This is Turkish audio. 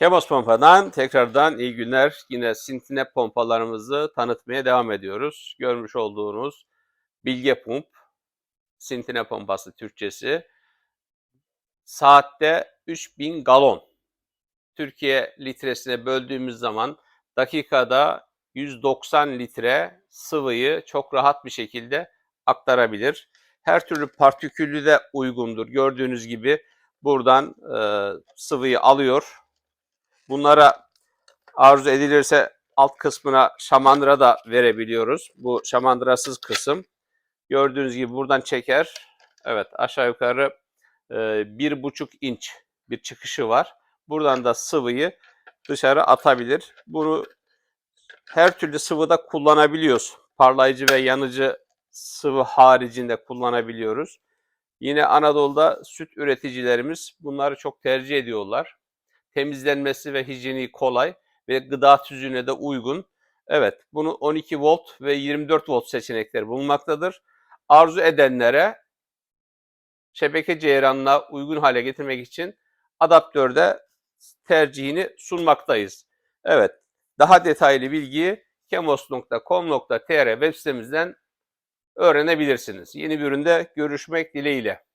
Kebos Pompa'dan tekrardan iyi günler. Yine Sintine pompalarımızı tanıtmaya devam ediyoruz. Görmüş olduğunuz Bilge Pump, Sintine pompası Türkçesi. Saatte 3000 galon. Türkiye litresine böldüğümüz zaman dakikada 190 litre sıvıyı çok rahat bir şekilde aktarabilir. Her türlü partiküllü de uygundur. Gördüğünüz gibi buradan e, sıvıyı alıyor. Bunlara arzu edilirse alt kısmına şamandıra da verebiliyoruz. Bu şamandırasız kısım. Gördüğünüz gibi buradan çeker. Evet aşağı yukarı e, bir buçuk inç bir çıkışı var. Buradan da sıvıyı dışarı atabilir. Bunu her türlü sıvıda kullanabiliyoruz. Parlayıcı ve yanıcı sıvı haricinde kullanabiliyoruz. Yine Anadolu'da süt üreticilerimiz bunları çok tercih ediyorlar. Temizlenmesi ve hijyeni kolay ve gıda tüzüğüne de uygun. Evet, bunu 12 volt ve 24 volt seçenekleri bulunmaktadır. Arzu edenlere şebeke ceyranına uygun hale getirmek için adaptörde tercihini sunmaktayız. Evet, daha detaylı bilgiyi kemos.com.tr web sitemizden öğrenebilirsiniz. Yeni bir üründe görüşmek dileğiyle.